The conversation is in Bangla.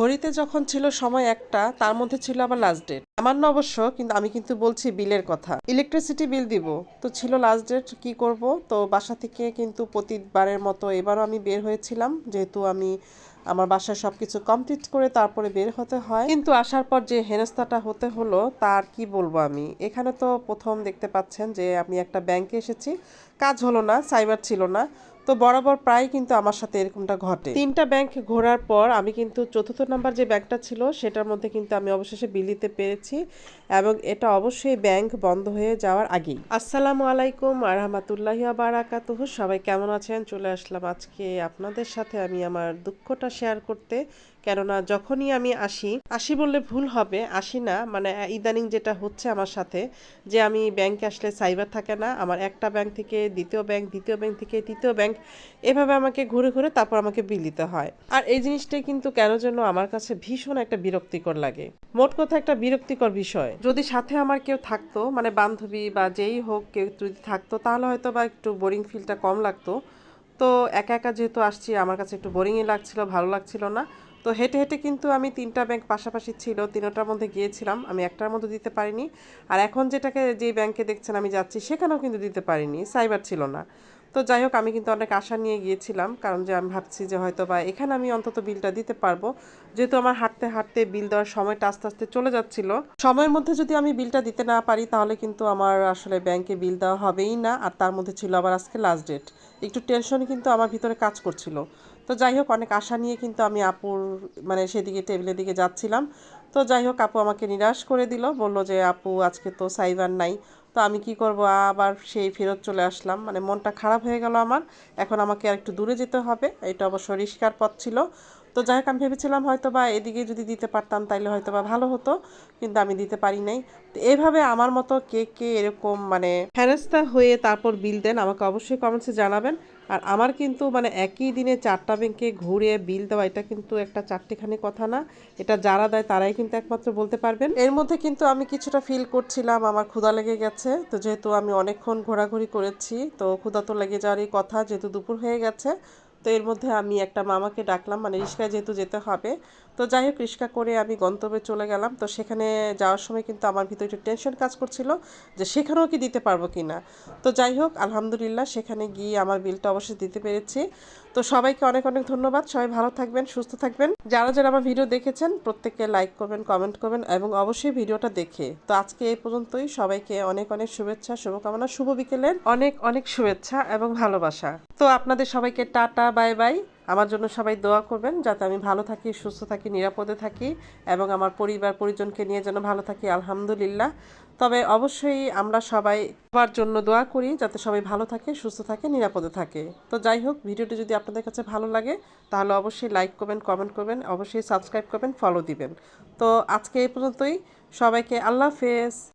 ঘড়িতে যখন ছিল সময় একটা, তার মধ্যে ছিল আবার লাস্ট ডেট আমার না অবশ্য, কিন্তু আমি কিন্তু বলছি বিলের কথা। ইলেকট্রিসিটি বিল দিব। তো ছিল লাস্ট ডেট কি করব? তো বাসা থেকে কিন্তু প্রতিবারের মতো এবারও আমি বের হয়েছিলাম। যেহেতু আমি, আমার বাসায় সব কিছু কমপ্লিট করে তারপরে বের হতে হয়। কিন্তু আসার পর যে হেনস্থাটা হতে হলো, তার কি বলব আমি? এখানে তো প্রথম দেখতে পাচ্ছেন যে আমি একটা ব্যাংকে এসেছি। কাজ হলো না সাইবার ছিল না। তো বরাবর প্রায় কিন্তু আমার সাথে এরকমটা ঘটে। তিনটা ব্যাংক ঘোরার পর আমি কিন্তু চতুর্থ নাম্বার যে ব্যাংকটা ছিল, সেটার মধ্যে কিন্তু আমি অবশেষে বিল দিতে পেরেছি এবং এটা অবশ্যই ব্যাংক বন্ধ হয়ে যাওয়ার আগেই। আসসালামু আলাইকুম, আরহামাতুল্লাহি বারাকাতুহ। সবাই কেমন আছেন? চলে আসলাম আজকে আপনাদের সাথে আমি আমার দুঃখটা শেয়ার করতে। কেননা যখনই আমি আসি আসি বললে ভুল হবে, আসি না। মানে ইদানিং যেটা হচ্ছে আমার সাথে, যে আমি ব্যাংকে আসলে সাইবার থাকে না। আমার একটা ব্যাংক থেকে দ্বিতীয় ব্যাংক দ্বিতীয় ব্যাংক থেকে তৃতীয় ব্যাংক এভাবে আমাকে ঘুরে ঘুরে তারপর আমাকে বিল দিতে হয়। আর এই জিনিসটাই কিন্তু কেন যেন আমার কাছে ভীষণ একটা বিরক্তিকর লাগে। মোট কথা একটা বিরক্তিকর বিষয়। যদি সাথে আমার কেউ থাকতো মানে বান্ধবী বা যেই হোক কেউ যদি থাকতো, তাহলে হয়তো বা একটু বোরিং ফিলটা কম লাগতো। তো একা একা যেহেতু আসছি, আমার কাছে একটু বোরিংই লাগছিল, ভালো লাগছিল না। তো হেঁটে হেঁটে কিন্তু আমি তিনটা ব্যাংক পাশাপাশি ছিল, তিনটার মধ্যে গিয়েছিলাম। আমি একটার মধ্যে দিতে পারিনি। আর এখন যেটাকে যে ব্যাংকে দেখছেন আমি যাচ্ছি, সেখানেও কিন্তু দিতে পারিনি। সাইবার ছিল না। তো যাই হোক, আমি কিন্তু অনেক আশা নিয়ে গিয়েছিলাম, কারণ যে আমি ভাবছি যে হয়তো বা এখানে আমি অন্তত বিলটা দিতে পারব। যেহেতু আমার হাঁটতে হাঁটতে বিল দেওয়ার সময়টা আস্তে আস্তে চলে যাচ্ছিল। সময়ের মধ্যে যদি আমি বিলটা দিতে না পারি, তাহলে কিন্তু আমার আসলে ব্যাংকে বিল দেওয়া হবেই না, আর তার মধ্যে ছিল আবার আজকে লাস্ট ডেট একটু টেনশন কিন্তু আমার ভিতরে কাজ করছিল। তো যাই হোক, অনেক আশা নিয়ে কিন্তু আমি আপুর মানে সেদিকে টেবিলের দিকে যাচ্ছিলাম। তো যাই হোক, আপু আমাকে নিরাশ করে দিল, বলল যে, আপু, আজকে তো সাইবার নাই। তো আমি কি করব? আবার সেই ফেরত চলে আসলাম। মানে মনটা খারাপ হয়ে গেল আমার। এখন আমাকে আর একটু দূরে যেতে হবে। এটা অবশ্য রিস্কার পথ ছিল। তো যাই হোক, আমি ভেবেছিলাম হয়তো বা এদিকে যদি দিতে পারতাম তাইলে হয়তো বা ভালো হতো, কিন্তু আমি দিতে পারি নাই। তো এভাবে আমার মতো কে কে এরকম মানে ফেরস্তা হয়ে তারপর বিল দেন, আমাকে অবশ্যই কমেন্টসে জানাবেন। আর আমার কিন্তু মানে একই দিনে চারটা ব্যাংকে ঘুরে বিল দেওয়া, এটা কিন্তু একটা চারটেখানি কথা না। এটা যারা দেয় তারাই কিন্তু একমাত্র বলতে পারবেন। এর মধ্যে কিন্তু আমি কিছুটা ফিল করছিলাম, আমার ক্ষুধা লেগে গেছে। তো যেহেতু আমি অনেকক্ষণ ঘোরাঘুরি করেছি, তো ক্ষুধা তো লেগে যাওয়ারই কথা, যেহেতু দুপুর হয়ে গেছে তো এর মধ্যে আমি একটা মামাকে ডাকলাম মানে রিক্সায় যেহেতু যেতে হবে। তো যাই হোক রিক্সা করে আমি গন্তব্যে চলে গেলাম। তো সেখানে যাওয়ার সময় কিন্তু আমার ভিতরে একটু টেনশন কাজ করছিল যে সেখানেও কি দিতে পারব কি না। তো যাই হোক, আলহামদুলিল্লাহ, সেখানে গিয়ে আমার বিলটা অবশ্যই দিতে পেরেছি। তো সবাইকে অনেক অনেক ধন্যবাদ। সবাই ভালো থাকবেন, সুস্থ থাকবেন। যারা যারা আমার ভিডিও দেখেছেন, প্রত্যেককে লাইক করবেন কমেন্ট করবেন এবং অবশ্যই ভিডিওটা দেখে। তো আজকে এই পর্যন্তই। সবাইকে অনেক অনেক শুভেচ্ছা, শুভকামনা, শুভ বিকেলের অনেক অনেক শুভেচ্ছা এবং ভালোবাসা। তো আপনাদের সবাইকে টাটা বাই বাই। আমার জন্য সবাই দোয়া করবেন যাতে আমি ভালো থাকি, সুস্থ থাকি, নিরাপদে থাকি এবং আমার পরিবার, পরিজনকে নিয়ে যেন ভালো থাকি, আলহামদুলিল্লাহ। তবে অবশ্যই আমরা সবাই সবার জন্য দোয়া করি যাতে সবাই ভালো থাকে, সুস্থ থাকে, নিরাপদে থাকে। তো যাই হোক, ভিডিওটি যদি আপনাদের কাছে ভালো লাগে, তাহলে অবশ্যই লাইক করবেন, কমেন্ট করবেন, অবশ্যই সাবস্ক্রাইব করবেন, ফলো দিবেন। তো আজকে এই পর্যন্তই। সবাইকে আল্লাহ হাফেজ।